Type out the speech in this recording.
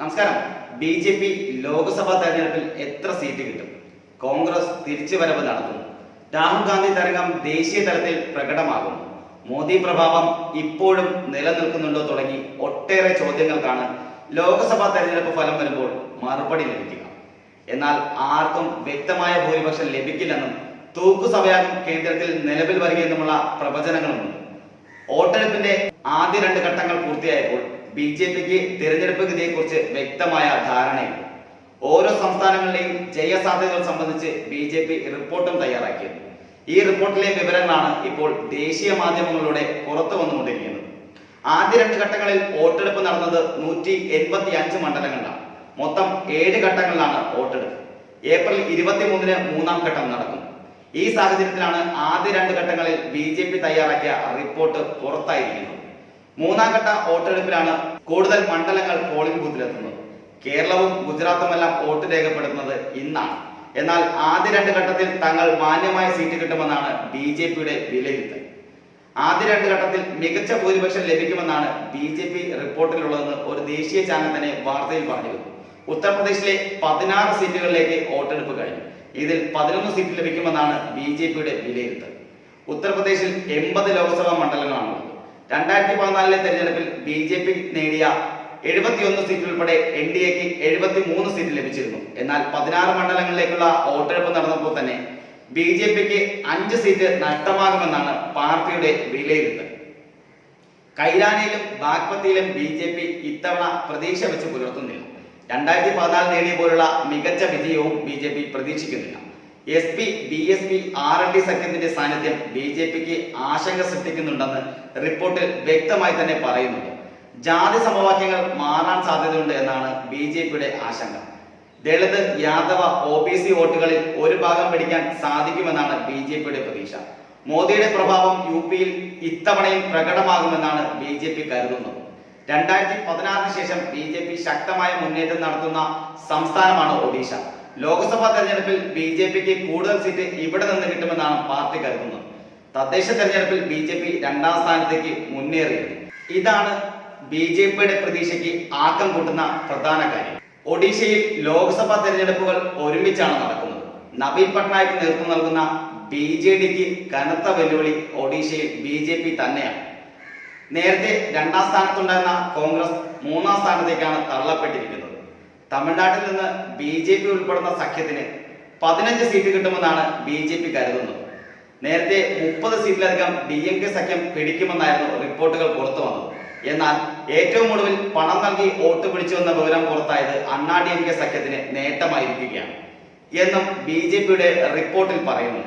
നമസ്കാരം. B J P Lok Sabha തെരഞ്ഞെടുപ്പിൽ എത്ര സീറ്റ് കിട്ടും? കോൺഗ്രസ് തിരിച്ചുവരവ് നടത്തുന്നു രാഹുൽ ഗാന്ധി തരംഗം ദേശീയ തലത്തിൽ പ്രകടമാകും. മോദി പ്രഭാവം ഇപ്പോഴും നിലനിൽക്കുന്നുണ്ടോ തുടങ്ങി ഒട്ടേറെ ചോദ്യങ്ങൾക്കാണ് ലോക്സഭാ തെരഞ്ഞെടുപ്പ് ഫലം വരുമ്പോൾ മറുപടി ലഭിക്കുക. എന്നാൽ ആർക്കും വ്യക്തമായ ഭൂരിപക്ഷം ലഭിക്കില്ലെന്നും തൂക്കുസഭയാകും കേന്ദ്രത്തിൽ നിലവിൽ വരികയെന്നുമുള്ള പ്രവചനങ്ങളുമുണ്ട്. വോട്ടെടുപ്പിന്റെ ആദ്യ രണ്ട് ഘട്ടങ്ങൾ പൂർത്തിയായപ്പോൾ ബി ജെ പിക്ക് തിരഞ്ഞെടുപ്പ് ഗതിയെക്കുറിച്ച് വ്യക്തമായ ധാരണയുണ്ട്. ഓരോ സംസ്ഥാനങ്ങളിലെയും ജയസാധ്യതകൾ സംബന്ധിച്ച് ബി ജെ പി റിപ്പോർട്ടും തയ്യാറാക്കിയിരുന്നു. ഈ റിപ്പോർട്ടിലെ വിവരങ്ങളാണ് ഇപ്പോൾ ദേശീയ മാധ്യമങ്ങളിലൂടെ പുറത്തു വന്നുകൊണ്ടിരിക്കുന്നത്. ആദ്യ രണ്ട് ഘട്ടങ്ങളിൽ വോട്ടെടുപ്പ് നടന്നത് നൂറ്റി എൺപത്തി അഞ്ച് മണ്ഡലങ്ങളിലാണ്. മൊത്തം ഏഴ് ഘട്ടങ്ങളിലാണ് വോട്ടെടുപ്പ്. ഏപ്രിൽ ഇരുപത്തിമൂന്നിന് മൂന്നാം ഘട്ടം നടക്കും. ഈ സാഹചര്യത്തിലാണ് ആദ്യ രണ്ട് ഘട്ടങ്ങളിൽ ബി ജെ പി തയ്യാറാക്കിയ റിപ്പോർട്ട് പുറത്തായിരിക്കുന്നത്. മൂന്നാം ഘട്ട വോട്ടെടുപ്പിലാണ് കൂടുതൽ മണ്ഡലങ്ങൾ പോളിംഗ് ബൂത്തിലെത്തുന്നത്. കേരളവും ഗുജറാത്തുമെല്ലാം വോട്ട് രേഖപ്പെടുത്തുന്നത് ഇന്നാണ്. എന്നാൽ ആദ്യ രണ്ട് ഘട്ടത്തിൽ തങ്ങൾ മാന്യമായ സീറ്റ് കിട്ടുമെന്നാണ് ബി ജെ പിയുടെ വിലയിരുത്തൽ. ആദ്യ രണ്ട് ഘട്ടത്തിൽ മികച്ച ഭൂരിപക്ഷം ലഭിക്കുമെന്നാണ് ബി ജെ പി റിപ്പോർട്ടിലുള്ളതെന്ന് ഒരു ദേശീയ ചാനൽ തന്നെ വാർത്തയിൽ പറഞ്ഞിരുന്നു. ഉത്തർപ്രദേശിലെ പതിനാറ് സീറ്റുകളിലേക്ക് വോട്ടെടുപ്പ് കഴിഞ്ഞു. ഇതിൽ പതിനൊന്ന് സീറ്റ് ലഭിക്കുമെന്നാണ് ബി ജെ പിയുടെ വിലയിരുത്തൽ. ഉത്തർപ്രദേശിൽ എൺപത് ലോക്സഭാ മണ്ഡലങ്ങളാണുള്ളത്. രണ്ടായിരത്തി പതിനാലിലെ തെരഞ്ഞെടുപ്പിൽ ബി ജെ പി നേടിയ എഴുപത്തിയൊന്ന് സീറ്റ് ഉൾപ്പെടെ എൻ ഡി എക്ക് എഴുപത്തി മൂന്ന് സീറ്റ് ലഭിച്ചിരുന്നു. എന്നാൽ പതിനാറ് മണ്ഡലങ്ങളിലേക്കുള്ള വോട്ടെടുപ്പ് നടന്നപ്പോൾ തന്നെ ബി ജെ പിക്ക് അഞ്ച് സീറ്റ് നഷ്ടമാകുമെന്നാണ് പാർട്ടിയുടെ വിലയിരുത്തൽ. കൈരാനയിലും ബാഗ്പത്തിയിലും ബി ജെ പി ഇത്തവണ പ്രതീക്ഷ വെച്ച് പുലർത്തുന്നില്ല. രണ്ടായിരത്തി പതിനാല് നേടിയ പോലുള്ള മികച്ച വിജയവും ബി ജെ പി പ്രതീക്ഷിക്കുന്നില്ല. S P B S P R L D സഖ്യത്തിന്റെ സാന്നിധ്യം ബി ജെ പിക്ക് ആശങ്ക സൃഷ്ടിക്കുന്നുണ്ടെന്ന് റിപ്പോർട്ടിൽ വ്യക്തമായി തന്നെ പറയുന്നുണ്ട്. ജാതി സമവാക്യങ്ങൾ മാറാൻ സാധ്യതയുണ്ട് എന്നാണ് ബി ജെ പിയുടെ ആശങ്ക. Dalit Yadav O B C വോട്ടുകളിൽ ഒരു ഭാഗം പിടിക്കാൻ സാധിക്കുമെന്നാണ് ബി ജെ പിയുടെ പ്രതീക്ഷ. മോദിയുടെ പ്രഭാവം യു പിയിൽ ഇത്തവണയും പ്രകടമാകുമെന്നാണ് ബി ജെ പി കരുതുന്നത്. രണ്ടായിരത്തി പതിനാറിന് ശേഷം ബി ജെ പി ശക്തമായ മുന്നേറ്റം നടത്തുന്ന സംസ്ഥാനമാണ് ഒഡീഷ. ലോക്സഭാ തെരഞ്ഞെടുപ്പിൽ ബി ജെ പിക്ക് കൂടുതൽ സീറ്റ് ഇവിടെ നിന്ന് കിട്ടുമെന്നാണ് പാർട്ടി കരുതുന്നത്. തദ്ദേശ തെരഞ്ഞെടുപ്പിൽ ബി ജെ പി രണ്ടാം സ്ഥാനത്തേക്ക് മുന്നേറിയത്. ഇതാണ് ബി ജെ പിയുടെ പ്രതീക്ഷയ്ക്ക് ആക്കം കൂട്ടുന്ന പ്രധാന കാര്യം. ഒഡീഷയിൽ ലോക്സഭാ തെരഞ്ഞെടുപ്പുകൾ ഒരുമിച്ചാണ് നടക്കുന്നത്. നവീൻ പട്നായിക്ക് നേതൃത്വം നൽകുന്ന ബി ജെ ഡിക്ക് കനത്ത വെല്ലുവിളി ഒഡീഷയിൽ ബി ജെ പി തന്നെയാണ്. നേരത്തെ രണ്ടാം സ്ഥാനത്തുണ്ടായിരുന്ന കോൺഗ്രസ് മൂന്നാം സ്ഥാനത്തേക്കാണ് തള്ളപ്പെട്ടിരിക്കുന്നത്. തമിഴ്നാട്ടിൽ നിന്ന് ബി ജെ പി ഉൾപ്പെടുന്ന സഖ്യത്തിന് പതിനഞ്ച് സീറ്റ് കിട്ടുമെന്നാണ് ബി ജെ പി കരുതുന്നത്. നേരത്തെ മുപ്പത് സീറ്റിലധികം ഡി എം കെ സഖ്യം പിടിക്കുമെന്നായിരുന്നു റിപ്പോർട്ടുകൾ പുറത്തു വന്നത്. എന്നാൽ ഏറ്റവും ഒടുവിൽ പണം നൽകി വോട്ട് പിടിച്ചുവെന്ന വിവരം പുറത്തായത് അണ്ണാ ഡി എം കെ സഖ്യത്തിന് നേട്ടമായിരിക്കുകയാണ് എന്നും ബി ജെ പിയുടെ റിപ്പോർട്ടിൽ പറയുന്നു.